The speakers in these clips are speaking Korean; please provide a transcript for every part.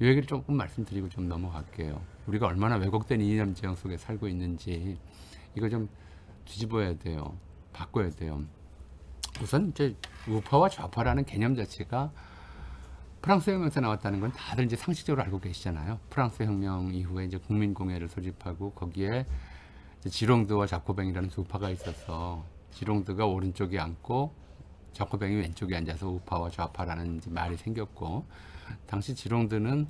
이 얘기를 조금 말씀드리고 좀 넘어갈게요. 우리가 얼마나 왜곡된 이념 지형 속에 살고 있는지 이거 좀 뒤집어야 돼요. 바꿔야 돼요. 우선 이제 우파와 좌파라는 개념 자체가 프랑스 혁명에서 나왔다는 건 다들 이제 상식적으로 알고 계시잖아요. 프랑스 혁명 이후에 이제 국민공회를 소집하고 거기에 지롱드와 자코뱅이라는 두 파가 있어서 지롱드가 오른쪽에 앉고 자코뱅이 왼쪽에 앉아서 우파와 좌파라는 이제 말이 생겼고 당시 지롱드는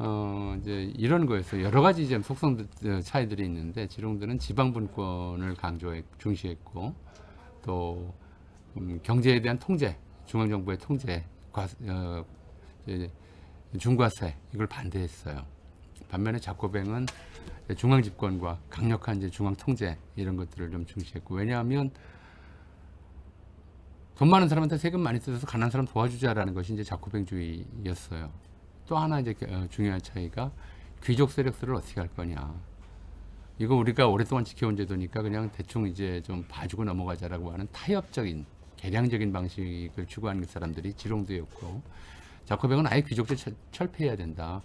어 이제 이런 거였어요. 여러 가지 좀 속성 차이들이 있는데 지롱드는 지방 분권을 강조해 중시했고 또 음, 경제에 대한 통제, 중앙 정부의 통제, 과, 어, 이제 중과세 이걸 반대했어요. 반면에 자코뱅은 중앙 집권과 강력한 이제 중앙 통제 이런 것들을 좀 중시했고 왜냐하면 돈 많은 사람한테 세금 많이 뜯어서 가난한 사람 도와주자라는 것이 이제 자코뱅주의였어요. 또 하나 이제 어, 중요한 차이가 귀족 세력들을 어떻게 할 거냐. 이거 우리가 오랫동안 지켜온 제도니까 그냥 대충 이제 좀 봐주고 넘어가자라고 하는 타협적인 개량적인 방식을 추구하는 사람들이 지롱도였고 자코뱅은 아예 귀족들 철- 철폐해야 된다.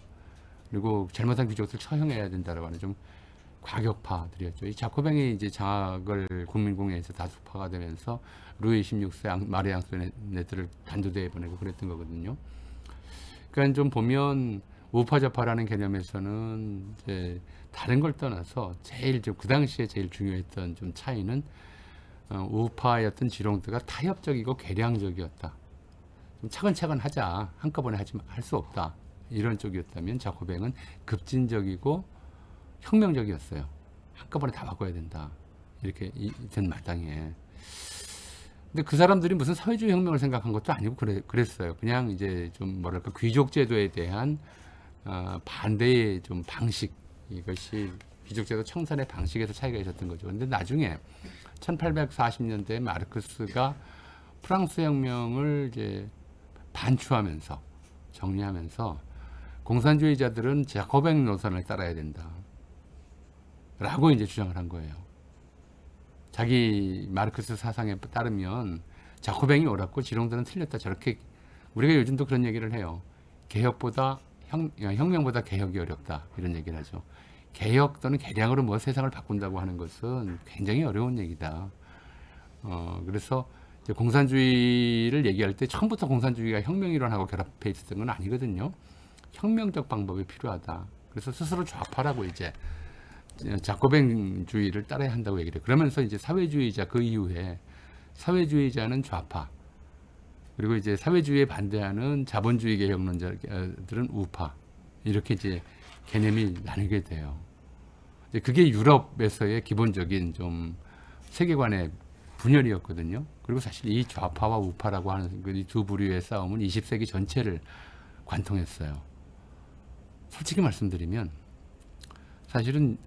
그리고 잘못한 귀족들 처형해야 된다라고 하는 좀 과격파들이었죠. 이 자코뱅이 이제 장악을 국민공회에서 다수파가 되면서 루이 16세 앙- 마리 앙토네트를 단두대에 보내고 그랬던 거거든요. 그러니까 좀 보면 우파좌파라는 개념에서는 이제 다른 걸 떠나서 제일 좀 그 당시에 제일 중요했던 좀 차이는 어, 우파였던 지롱드가 타협적이고 개량적이었다. 좀 차근차근 하자 한꺼번에 하지 할 수 없다 이런 쪽이었다면 자코뱅은 급진적이고 혁명적이었어요. 한꺼번에 다 바꿔야 된다 이렇게 이- 된 마당에. 근데 그 사람들이 무슨 사회주의 혁명을 생각한 것도 아니고 그래, 그랬어요. 그냥 이제 좀 뭐랄까 귀족 제도에 대한 어, 반대의 좀 방식 이것이 귀족 제도 청산의 방식에서 차이가 있었던 거죠. 근데 나중에 1840년대에 마르크스가 프랑스 혁명을 이제 반추하면서 정리하면서 공산주의자들은 자코뱅 노선을 따라야 된다. 라고 이제 주장을 한 거예요. 자기 마르크스 사상에 따르면 자코뱅이 옳았고 지롱드는 틀렸다. 저렇게 우리가 요즘도 그런 얘기를 해요. 개혁보다 혁, 혁명보다 개혁이 어렵다. 이런 얘기를 하죠. 개혁 또는 개량으로 뭐 세상을 바꾼다고 하는 것은 굉장히 어려운 얘기다. 어, 그래서 공산주의를 얘기할 때 처음부터 공산주의가 혁명 이론하고 결합해 있었던 건 아니거든요. 혁명적 방법이 필요하다. 그래서 스스로 좌파라고 이제 자코뱅주의를 따라야 한다고 얘기를 해요. 그러면서 이제 사회주의자 그 이후에 사회주의자는 좌파 그리고 이제 사회주의에 반대하는 자본주의 개혁론자들은 우파 이렇게 이제 개념이 나뉘게 돼요. 이제 그게 유럽에서의 기본적인 좀 세계관의 분열이었거든요. 그리고 사실 이 좌파와 우파라고 하는 그두 부류의 싸움은 20세기 전체를 관통했어요. 솔직히 말씀드리면 사실은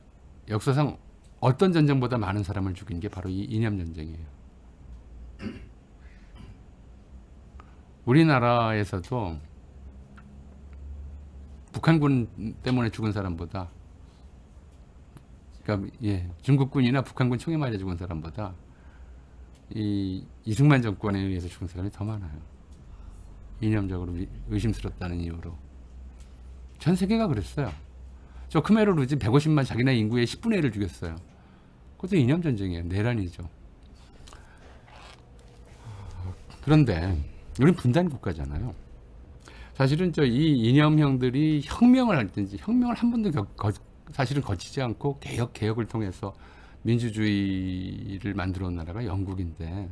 역사상 어떤 전쟁보다 많은 사람을 죽인 게 바로 이 이념 전쟁이에요. 우리나라에서도 북한군 때문에 죽은 사람보다 그러니까 예, 중국군이나 북한군 총에 맞아 죽은 사람보다 이 이승만 정권에 의해서 죽은 사람이 더 많아요. 이념적으로 미- 의심스럽다는 이유로 전 세계가 그랬어요. 저 크메르 루지 150만 자기네 인구의 10분의 1을 죽였어요. 그것도 이념 전쟁이에요. 내란이죠. 그런데 우리는 분단 국가잖아요. 사실은 저 이 이념형들이 혁명을 할 때인지 혁명을 한 번도 겨, 거, 사실은 거치지 않고 개혁 개혁을 통해서 민주주의를 만들어 온 나라가 영국인데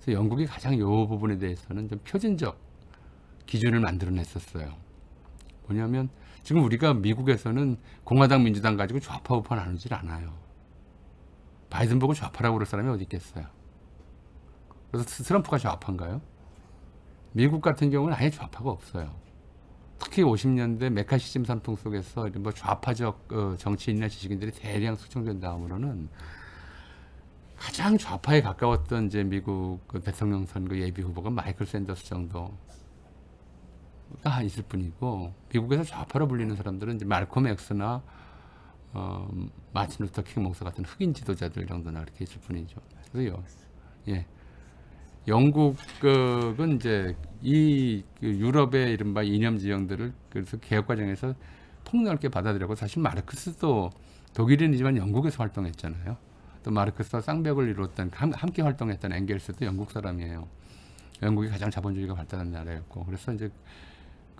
그래서 영국이 가장 이 부분에 대해서는 좀 표준적 기준을 만들어냈었어요. 뭐냐면 지금 우리가 미국에서는 공화당 민주당 가지고 좌파 우파 나누질 않아요. 바이든 보고 좌파라고 그럴 사람이 어디 있겠어요. 그래서 트- 트럼프가 좌파인가요? 미국 같은 경우는 아예 좌파가 없어요. 특히 50년대 메카시즘 삼통 속에서 뭐 좌파적 어, 정치인이나 지식인들이 대량 숙청된 다음으로는 가장 좌파에 가까웠던 이제 미국 그 대통령 선거 예비 후보가 마이클 샌더스 정도 가 있을 뿐이고 미국에서 좌파로 불리는 사람들은 이제 말콤 엑스나 어, 마틴 루터 킹 목사 같은 흑인 지도자들 정도나 그렇게 있을 뿐이죠. 그래서요, 예. 영국은 이제 이그 유럽의 이른바 이념 지형들을 그래서 개혁 과정에서 폭넓게 받아들였고 사실 마르크스도 독일인이지만 영국에서 활동했잖아요. 또 마르크스와 쌍벽을 이뤘던 함, 함께 활동했던 엥겔스도 영국 사람이에요. 영국이 가장 자본주의가 발달한 나라였고 그래서 이제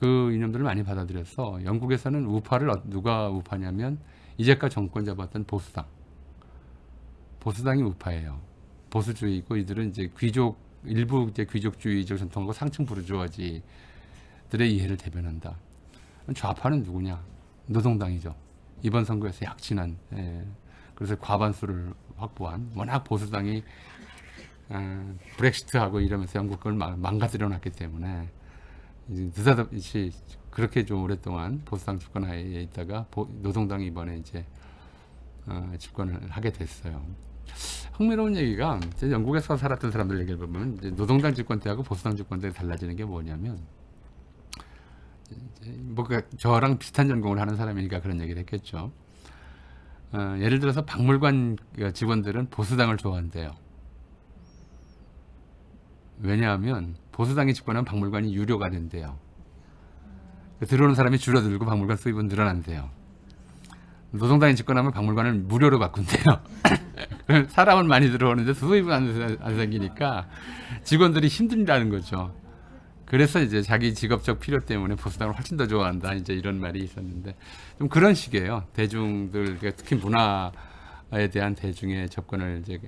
그 이념들을 많이 받아들여서 영국에서는 우파를 어- 누가 우파냐면 이제까 정권 잡았던 보수당. 보수당이 우파예요. 보수주의고 이들은 이제 귀족 일부 이제 귀족주의적 전통과 상층 부르주아지들의 이해를 대변한다. 좌파는 누구냐? 노동당이죠. 이번 선거에서 약진한 예. 그래서 과반수를 확보한 워낙 보수당이 아, 브렉시트하고 이러면서 영국을 망- 망가뜨려 놨기 때문에 느닷없이 그렇게 좀 오랫동안 보수당 집권 하에 있다가 보- 노동당이 이번에 이제 어, 집권을 하게 됐어요. 흥미로운 얘기가 이제 영국에서 살았던 사람들 얘기를 보면 이제 노동당 집권 때하고 보수당 집권 때 달라지는 게 뭐냐면 이제 뭐그 저랑 비슷한 전공을 하는 사람이니까 그런 얘기를 했겠죠. 어, 예를 들어서 박물관 그 직원들은 보수당을 좋아한대요. 왜냐하면 보수당이 집권하면 박물관이 유료가 된대요. 들어오는 사람이 줄어들고 박물관 수입은 늘어난대요. 노동당이 집권하면 박물관을 무료로 바꾼대요. 사람은 많이 들어오는데 수입은 안, 안 생기니까 직원들이 힘들다는 거죠. 그래서 이제 자기 직업적 필요 때문에 보수당을 훨씬 더 좋아한다. 이제 이런 말이 있었는데 좀 그런 식이에요. 대중들 특히 문화에 대한 대중의 접근을 이제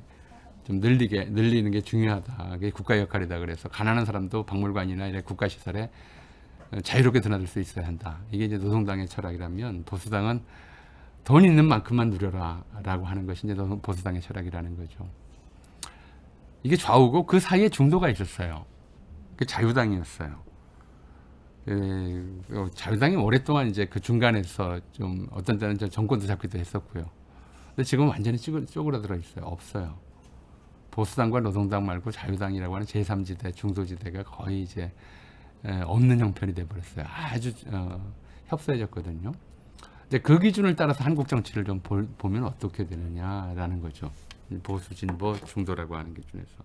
좀 늘리게 늘리는 게 중요하다. 그게 국가 역할이다. 그래서 가난한 사람도 박물관이나 이런 국가 시설에 자유롭게 드나들 수 있어야 한다. 이게 이제 노동당의 철학이라면 보수당은 돈 있는 만큼만 누려라라고 하는 것이 이제 보수당의 철학이라는 거죠. 이게 좌우고 그 사이에 중도가 있었어요. 그 자유당이었어요. 그, 어, 자유당이 오랫동안 이제 그 중간에서 좀 어떤 때는 저 정권도 잡기도 했었고요. 근데 지금 완전히 쪼그라들어 있어요. 없어요. 보수당과 노동당 말고 자유당이라고 하는 제3지대, 중도지대가 거의 이제 에, 없는 형편이 돼버렸어요. 아주 어, 협소해졌거든요. 근데 그 기준을 따라서 한국 정치를 좀 볼- 보면 어떻게 되느냐라는 거죠. 보수, 진보, 중도라고 하는 기준에서.